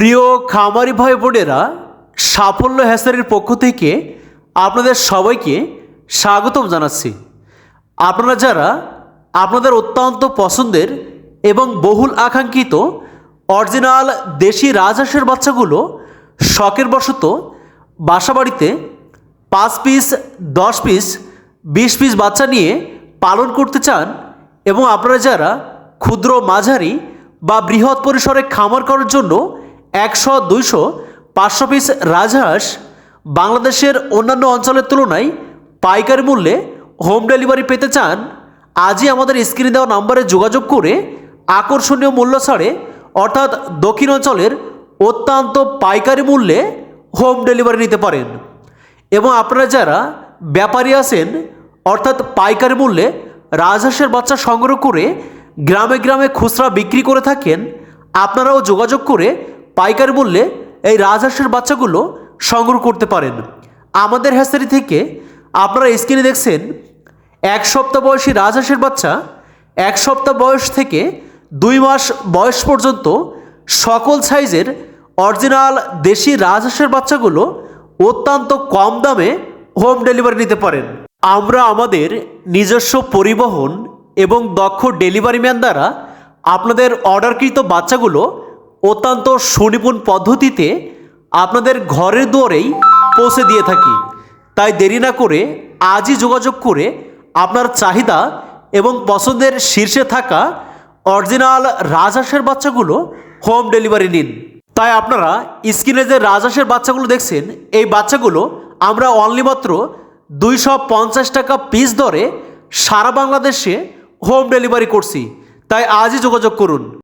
প্রিয় খামারি ভাই বোনেরা, সাফল্য হ্যাসারির পক্ষ থেকে আপনাদের সবাইকে স্বাগতম জানাচ্ছি। আপনারা যারা আপনাদের অত্যন্ত পছন্দের এবং বহুল আকাঙ্ক্ষিত অরিজিনাল দেশি রাজহাঁসের বাচ্চাগুলো শখের বশত বাসাবাড়িতে পাঁচ পিস, দশ পিস, বিশ পিস বাচ্চা নিয়ে পালন করতে চান এবং আপনারা যারা ক্ষুদ্র মাঝারি বা বৃহৎ পরিসরে খামার করার জন্য একশো, দুইশো, পাঁচশো পিস রাজহাঁস বাংলাদেশের অন্যান্য অঞ্চলের তুলনায় পাইকারি মূল্যে হোম ডেলিভারি পেতে চান। আজই আমাদের স্ক্রিনে দেওয়া নাম্বারে যোগাযোগ করে আকর্ষণীয় মূল্য ছাড়ে, অর্থাৎ দক্ষিণ অঞ্চলের অত্যন্ত পাইকারি মূল্যে হোম ডেলিভারি নিতে পারেন। এবং আপনারা যারা ব্যাপারী আছেন, অর্থাৎ পাইকারি মূল্যে রাজহাঁসের বাচ্চা সংগ্রহ করে গ্রামে গ্রামে খুচরা বিক্রি করে থাকেন, আপনারাও যোগাযোগ করে পাইকারি মূল্যে এই রাজহাঁসের বাচ্চাগুলো সংগ্রহ করতে পারেন। আমাদের হ্যাসারি থেকে আপনারা স্ক্রিনে দেখছেন, এক সপ্তাহ বয়সী রাজহাঁসের বাচ্চা, এক সপ্তাহ বয়স থেকে দুই মাস বয়স পর্যন্ত সকল সাইজের অরিজিনাল দেশি রাজহাঁসের বাচ্চাগুলো অত্যন্ত কম দামে হোম ডেলিভারি নিতে পারেন। আমরা আমাদের নিজস্ব পরিবহন এবং দক্ষ ডেলিভারি ম্যান দ্বারা আপনাদের অর্ডারকৃত বাচ্চাগুলো অত্যন্ত সুনিপুণ পদ্ধতিতে আপনাদের ঘরের দুয়ারেই পৌঁছে দিয়ে থাকি। তাই দেরি না করে আজই যোগাযোগ করে আপনার চাহিদা এবং পছন্দের শীর্ষে থাকা অরিজিনাল রাজহাঁসের বাচ্চাগুলো হোম ডেলিভারি নিন। তাই আপনারা স্ক্রিনে যে রাজহাঁসের বাচ্চাগুলো দেখছেন, এই বাচ্চাগুলো আমরা অনলি মাত্র দুইশো পঞ্চাশ টাকা পিস দরে সারা বাংলাদেশে হোম ডেলিভারি করছি। তাই আজই যোগাযোগ করুন।